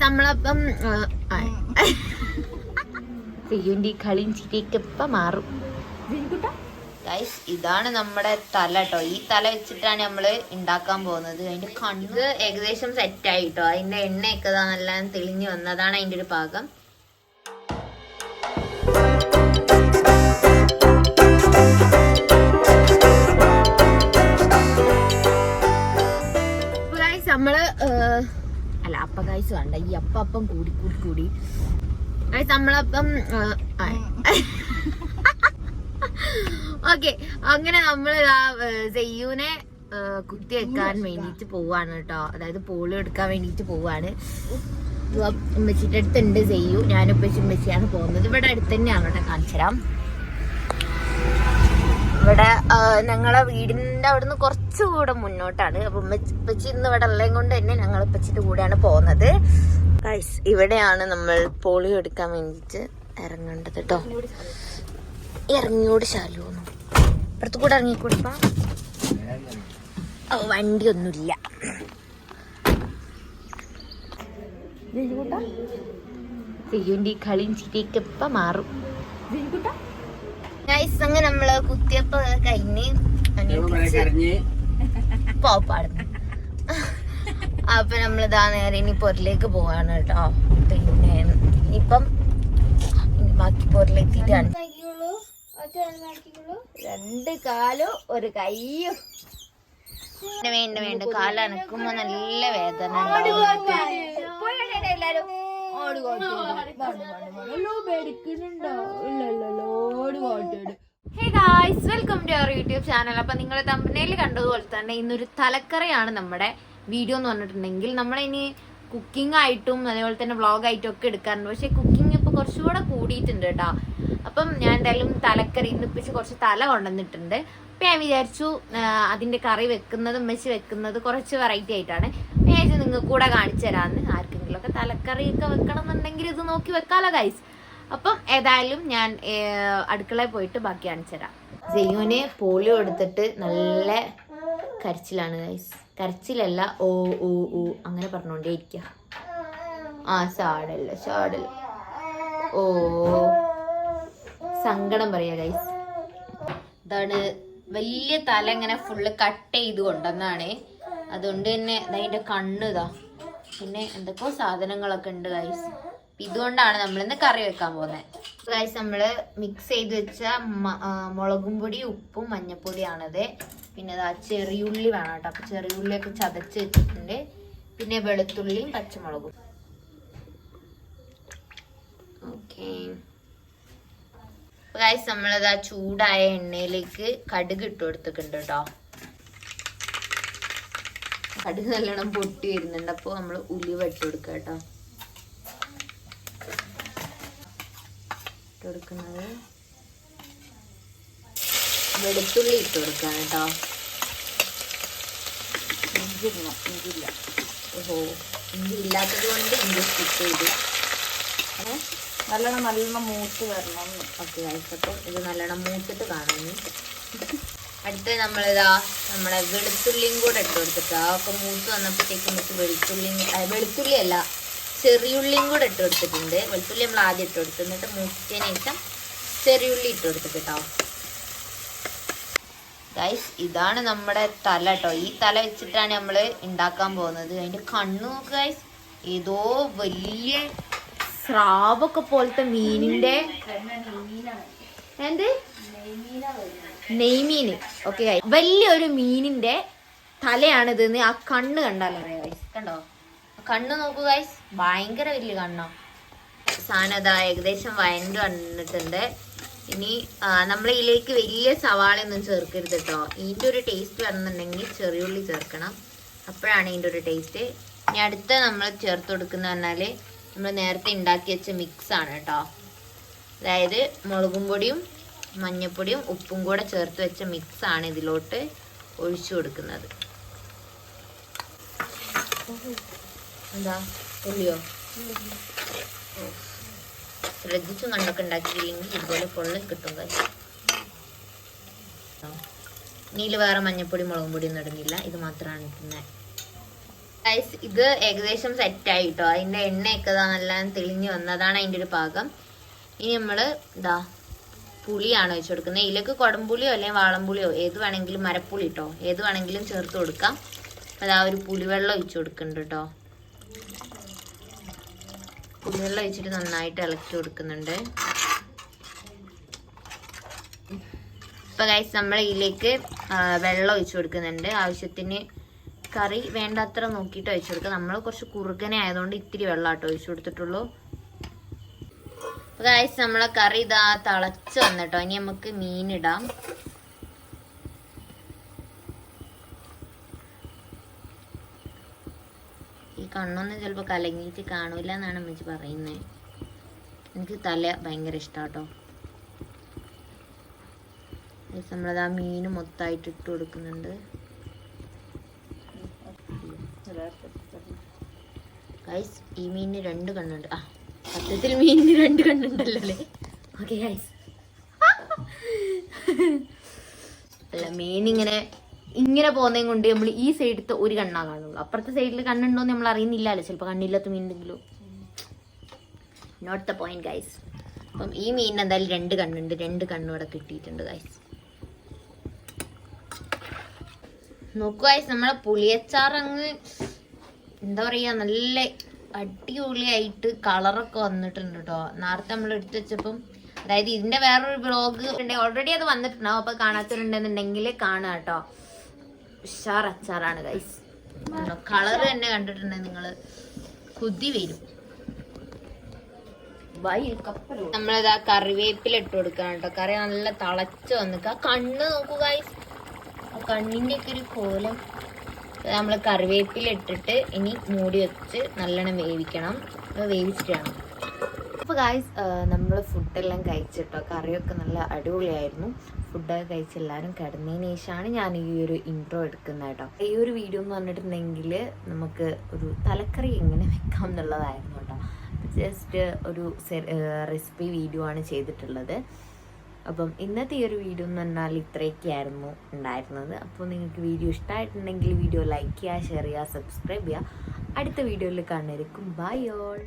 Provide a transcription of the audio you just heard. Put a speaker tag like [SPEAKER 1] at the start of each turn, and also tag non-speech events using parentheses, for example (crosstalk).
[SPEAKER 1] നമ്മളപ്പം ചെയ്യൂന്റെ ഈ കളിയും ചിരിയൊക്കെ ഇപ്പൊ മാറും. ഗൈസ് ഇതാണ് നമ്മുടെ തല കേട്ടോ ഈ തല വെച്ചിട്ടാണ് നമ്മൾ ഉണ്ടാക്കാൻ പോകുന്നത്. അതിന്റെ കണ്ണ് ഏകദേശം സെറ്റ് ആയിട്ടോ അതിന്റെ എണ്ണയൊക്കെ നല്ല തെളിഞ്ഞു വന്നതാണ് അതിന്റെ ഒരു പാകം നമ്മൾ അല്ല അപ്പ ഗൈസ് വേണ്ട ഈ അപ്പ അപ്പം കൂടി കൂടി കൂടി. നമ്മളപ്പം ഓക്കെ അങ്ങനെ നമ്മൾ സെയ്യൂനെ കുത്തി വെക്കാൻ വേണ്ടിട്ട് പോവാണ് കേട്ടോ അതായത് പോളി എടുക്കാൻ വേണ്ടിട്ട് പോവാണ്. ഉമ്മച്ചിട്ട് അടുത്തുണ്ട് സെയ്യു. ഞാനിപ്പോ ചുമ്മച്ചിയാണ് ഉമ്മച്ചിയാണ് പോകുന്നത്. ഇവിടെ അടുത്ത് തന്നെയാണ് കേട്ടോ കാണിച്ചു തരാം ഇവിടെ ഞങ്ങളെ ഞങ്ങളെ വീടിന്റെ അവിടുന്ന് കുറച്ചുകൂടെ മുന്നോട്ടാണ്. അപ്പൊ ഉമ്മച്ചി ഉപ്പച്ചി ഇന്ന് ഇവിടെ ഉള്ളതും കൊണ്ട് തന്നെ ഞങ്ങൾ ഉപ്പച്ചിന്റെ കൂടെയാണ് പോകുന്നത്. ഗൈസ് ഇവിടെയാണ് നമ്മൾ പോളിയോ എടുക്കാൻ വേണ്ടിയിട്ട് ഇറങ്ങേണ്ടത് കേട്ടോ ഇറങ്ങിയോട് ശാലൂന്നു ഇപ്പുറത്ത് കൂടെ ഇറങ്ങിക്കൂടിപ്പാ ഓ വണ്ടി ഒന്നുമില്ല ചെയ്യുന്റെ ഈ കളിയും ചിരിയൊക്കെ ഇപ്പൊ മാറും. ഗൈസ് അങ്ങനെ നമ്മൾ കുത്തിയപ്പ് കഴിഞ്ഞ് പോപ്പാടുന്നു അപ്പൊ നമ്മളിതാ നേരെ ഇനി പൊരിലേക്ക് പോവാണ് കേട്ടോ. പിന്നെ ഇപ്പം ഇനി ബാക്കി പൊരിലെത്തിയിട്ടാണ്. രണ്ട് കാലോ ഒരു കയ്യോ. വേണ്ട വേണ്ട. കാലനക്കുമ്പോ നല്ല വേദന. എല്ലാരും. ഓട് hey guys welcome to our YouTube channel അപ്പം നിങ്ങൾ തമ്പനയിൽ കണ്ടതുപോലെ തന്നെ ഇന്നൊരു തലക്കറിയാണ് നമ്മുടെ വീഡിയോ എന്ന് പറഞ്ഞിട്ടുണ്ടെങ്കിൽ നമ്മളിനി കുക്കിംഗ് ആയിട്ടും അതേപോലെ തന്നെ വ്ളോഗ് ആയിട്ടും ഒക്കെ എടുക്കാറുണ്ട്. പക്ഷേ കുക്കിംഗ് ഇപ്പോൾ കുറച്ചുകൂടെ കൂടിയിട്ടുണ്ട് കേട്ടോ. അപ്പം ഞാൻ എന്തായാലും തലക്കറി ഇന്ന് ഇപ്പിച്ച് കുറച്ച് തല കൊണ്ടുവന്നിട്ടുണ്ട്. അപ്പം ഞാൻ വിചാരിച്ചു അതിന്റെ കറി വെക്കുന്നത് ഉമ്മച്ചി വെക്കുന്നത് കുറച്ച് വെറൈറ്റി ആയിട്ടാണ്. ഞാൻ നിങ്ങൾക്ക് കൂടെ കാണിച്ചു തരാമെന്ന് ആർക്കെങ്കിലുമൊക്കെ തലക്കറിയൊക്കെ വെക്കണം എന്നുണ്ടെങ്കിൽ ഇത് നോക്കി വെക്കാമല്ലോ ഗൈസ് അപ്പം ഏതായാലും ഞാൻ അടുക്കളയിൽ പോയിട്ട് ബാക്കി കാണിച്ചു തരാം. ജയ്യുവിന് പോളിയോ എടുത്തിട്ട് നല്ല കരച്ചിലാണ് കരച്ചിലല്ല ഓ ഓ ഓ അങ്ങനെ പറഞ്ഞോണ്ടേ ഇരിക്ക ആ ചാടല്ല ചാടല്ല ഓ സങ്കടം പറയാ ഗൈസ് ഇതാണ് വലിയ തല ഇങ്ങനെ ഫുള്ള് കട്ട് ചെയ്ത് കൊണ്ടുവന്നാണ് അതുകൊണ്ട് തന്നെ അതിന്റെ കണ്ണ് ഇതാ. പിന്നെ എന്തൊക്കെയോ സാധനങ്ങളൊക്കെ ഉണ്ട് ഗൈസ് ഇതുകൊണ്ടാണ് നമ്മൾ ഇന്ന് കറി വെക്കാൻ പോകുന്നത് ഗൈസ് നമ്മൾ മിക്സ് ചെയ്ത് വെച്ച മുളകും പൊടി ഉപ്പും മഞ്ഞപ്പൊടിയാണത്. പിന്നെ ആ ചെറിയുള്ളി വേണം കേട്ടോ. അപ്പൊ ചെറിയുള്ളിയൊക്കെ ചതച്ച് വെച്ചിട്ടുണ്ട്. പിന്നെ വെളുത്തുള്ളിയും പച്ചമുളകും. ഓക്കെ ഗൈസ് നമ്മളത് ആ ചൂടായ എണ്ണയിലേക്ക് കടുക് ഇട്ട് കൊടുത്തിട്ടുണ്ട് കേട്ടോ. കടുക് നല്ലോണം പൊട്ടി വരുന്നുണ്ട്. അപ്പോൾ നമ്മൾ ഉലുവ ഇട്ട് കൊടുക്കുക കേട്ടോ. ഇട്ട് കൊടുക്കുന്നത് വെളുത്തുള്ളി ഇട്ട് കൊടുക്കാം കേട്ടോ ഓഹോ ഇഞ്ചി ഇല്ലാത്തത് കൊണ്ട് ഇഞ്ചി സ്റ്റിച്ച് ചെയ്തു.
[SPEAKER 2] നല്ലോണം നല്ലോണം മൂത്ത് വരണം.
[SPEAKER 1] ഓക്കെ ആയിക്കോട്ടെ. ഇത് നല്ലോണം മൂത്തിട്ട് കാണുന്നു. അടുത്ത് നമ്മളിതാ നമ്മളെ വെളുത്തുള്ളിയും കൂടെ ഇട്ട് കൊടുത്തിട്ട് ഒക്കെ മൂത്ത് വന്നപ്പോഴത്തേക്കും വെളുത്തുള്ളി വെളുത്തുള്ളി അല്ല ചെറിയുള്ളിയും കൂടെ ഇട്ട് കൊടുത്തിട്ടുണ്ട്. വെളുത്തുള്ളി നമ്മൾ ആദ്യം ഇട്ട് കൊടുത്തു. എന്നിട്ട് മൂക്കിന് ശേഷം ചെറിയുള്ളി ഇട്ട് കൊടുത്തിട്ട് കേട്ടോ. ഗൈസ് ഇതാണ് നമ്മുടെ തല കേട്ടോ. ഈ തല വെച്ചിട്ടാണ് നമ്മൾ ഉണ്ടാക്കാൻ പോകുന്നത്. അതിന്റെ കണ്ണു നോക്ക് ഗൈസ് ഏതോ വലിയ സ്രാവൊക്കെ പോലത്തെ മീനിന്റെ എന്ത്? നെയ്മീന് ഓക്കെ വലിയൊരു മീനിന്റെ തലയാണിത് ആ കണ്ണ് കണ്ടാലറിയാം കണ്ടോ? കണ്ണ് നോക്കൂ ഗൈസ് ഭയങ്കര വലിയ കണ്ണോ. സാധനം അതാ ഏകദേശം വയന്റ് വന്നിട്ടുണ്ട്. ഇനി നമ്മൾ ഇതിലേക്ക് വലിയ സവാളയൊന്നും ചേർക്കരുത് കേട്ടോ ഇതിന്റെ ഒരു ടേസ്റ്റ് വരണമെന്നുണ്ടെങ്കിൽ ചെറിയുള്ളി ചേർക്കണം. അപ്പോഴാണ് ഇതിന്റെ ഒരു ടേസ്റ്റ് ഇനി അടുത്ത നമ്മൾ ചേർത്ത് കൊടുക്കുന്ന പറഞ്ഞാൽ നമ്മൾ നേരത്തെ ഉണ്ടാക്കി വെച്ച മിക്സാണ് കേട്ടോ അതായത് മുളകും പൊടിയും മഞ്ഞപ്പൊടിയും ഉപ്പും കൂടെ ചേർത്ത് വെച്ച മിക്സാണ് ഇതിലോട്ട് ഒഴിച്ചു കൊടുക്കുന്നത്. എന്താ? ഉള്ളിയോ? ശ്രദ്ധിച്ചു കണ്ടൊക്കെ ഉണ്ടാക്കിയില്ലെങ്കിൽ ഇതുപോലെ പൊള്ളൽ കിട്ടും കാര്യം നീൽ വേറെ മഞ്ഞപ്പൊടി മുളകും പൊടി ഒന്നും ഇടുന്നില്ല. ഇത് മാത്രമാണ് ഇടുന്നത് ഗൈസ് ഇത് ഏകദേശം സെറ്റായി കേട്ടോ അതിന്റെ എണ്ണയൊക്കെ നല്ല തെളിഞ്ഞു വന്നതാണ് അതിന്റെ ഒരു പാകം ഇനി നമ്മൾ ഇതാ പുളിയാണ് വെച്ച് കൊടുക്കുന്നത്? ഇതിലേക്ക് കുടംപുളിയോ അല്ലെങ്കിൽ വാളംപുളിയോ ഏത് വേണമെങ്കിലും മരപ്പുളി കേട്ടോ ഏത് വേണമെങ്കിലും ചേർത്ത് കൊടുക്കാം. അതാ ഒരു പുളിവെള്ളം ഒഴിച്ചു കൊടുക്കുന്നുണ്ട് കേട്ടോ പുളിവെള്ളം ഒഴിച്ചിട്ട് നന്നായിട്ട് ഇളക്കി കൊടുക്കുന്നുണ്ട്. ഇപ്പൊ ഗൈസ് നമ്മൾ ഇതിലേക്ക് വെള്ളം ഒഴിച്ചു കൊടുക്കുന്നുണ്ട്. ആവശ്യത്തിന് കറി വേണ്ടത്ര നോക്കിയിട്ട് ഒഴിച്ചു കൊടുക്കുക നമ്മൾ കുറച്ച് കുറുക്കനെ ആയതുകൊണ്ട് ഇത്തിരി വെള്ളമാട്ടോ ഒഴിച്ചു കൊടുത്തിട്ടുള്ളൂ. ഗൈസ് നമ്മളെ കറി ഇതാ തിളച്ച് വന്നിട്ടോ. ഇനി നമുക്ക് മീനിടാം. കണ്ണൊന്നും ചിലപ്പോൾ കലങ്ങിയിട്ട് കാണൂല എന്നാണ് അമ്മച്ചി പറയുന്നത് എനിക്ക് തല ഭയങ്കര ഇഷ്ടാട്ടോ. ഗൈസ് നമ്മളത് ആ മീൻ മൊത്തമായിട്ട് ഇട്ട് കൊടുക്കുന്നുണ്ട്. ഗൈസ് ഈ മീനിന് രണ്ട് കണ്ണുണ്ട്. ആ സത്യത്തിൽ മീനിന് രണ്ട് കണ്ണുണ്ടല്ലോ? അല്ലേ ഓക്കെ ഗൈസ് (laughs) അല്ല മീൻ ഇങ്ങനെ പോകുന്നതും കൊണ്ട് നമ്മൾ ഈ സൈഡത്തെ ഒരു കണ്ണാ കാണുള്ളൂ. അപ്പുറത്തെ സൈഡിൽ കണ്ണുണ്ടോ നമ്മൾ അറിയുന്നില്ലല്ലോ. ചിലപ്പോൾ കണ്ണില്ലാത്ത മീനുണ്ടെങ്കിലും. നോട്ട് ദ പോയിന്റ് ഗൈസ് അപ്പം ഈ മീനിന് എന്തായാലും രണ്ട് കണ്ണുണ്ട്. രണ്ട് കണ്ണും ഇവിടെ കിട്ടിയിട്ടുണ്ട് ഗൈസ് നോക്കു ഗൈസ് നമ്മളെ പുളിയച്ചാർ അങ്ങ് എന്താ പറയാ നല്ല അടിപൊളിയായിട്ട് കളറൊക്കെ വന്നിട്ടുണ്ട് കേട്ടോ നേരത്തെ നമ്മൾ എടുത്തു വെച്ചപ്പം അതായത് ഇതിന്റെ വേറൊരു ബ്ലോഗ് ഓൾറെഡി അത് വന്നിട്ടുണ്ടാവും. അപ്പൊ കാണാത്തവരുണ്ടെന്നുണ്ടെങ്കിൽ കാണാം കേട്ടോ ഉഷാർ അച്ചാറാണ് ഗൈസ് കളർ തന്നെ കണ്ടിട്ടുണ്ടെങ്കിൽ നിങ്ങൾ. കുതി വരും. നമ്മളിതാ കറിവേപ്പില ഇട്ട് കൊടുക്കണം കേട്ടോ കറി നല്ല തിളച്ച് വന്നിക്ക ആ കണ്ണ് നോക്കൂ ഗൈസ് ആ കണ്ണിന്റെ ഒക്കെ ഒരു കോലം. നമ്മൾ കറിവേപ്പില ഇട്ടിട്ട് ഇനി മൂടി വെച്ച് നല്ലോണം വേവിക്കണം. വേവിച്ചിട്ട് വേണം. അപ്പോൾ ഗായ്സ് നമ്മൾ ഫുഡെല്ലാം കഴിച്ചിട്ടോ? കറിയൊക്കെ നല്ല അടിപൊളിയായിരുന്നു. ഫുഡൊക്കെ കഴിച്ച് എല്ലാവരും കിടന്നതിന് ശേഷമാണ് ഞാൻ ഈ ഒരു ഇൻട്രോ എടുക്കുന്നത് കേട്ടോ. ഈ ഒരു വീഡിയോ എന്ന് പറഞ്ഞിട്ടുണ്ടെങ്കിൽ നമുക്ക് ഒരു തലക്കറി എങ്ങനെ വെക്കാം എന്നുള്ളതായിരുന്നു കേട്ടോ. ജസ്റ്റ് ഒരു റെസിപ്പി വീഡിയോ ആണ് ചെയ്തിട്ടുള്ളത്. അപ്പം ഇന്നത്തെ ഈ ഒരു വീഡിയോ എന്ന് പറഞ്ഞാൽ ഇത്രയൊക്കെയായിരുന്നു ഉണ്ടായിരുന്നത്. അപ്പോൾ നിങ്ങൾക്ക് വീഡിയോ ഇഷ്ടമായിട്ടുണ്ടെങ്കിൽ വീഡിയോ ലൈക്ക് ചെയ്യുക ഷെയർ ചെയ്യുക സബ്സ്ക്രൈബ് ചെയ്യുക. അടുത്ത വീഡിയോയിൽ കാണുന്നതായിരിക്കും ബൈ ഓൾ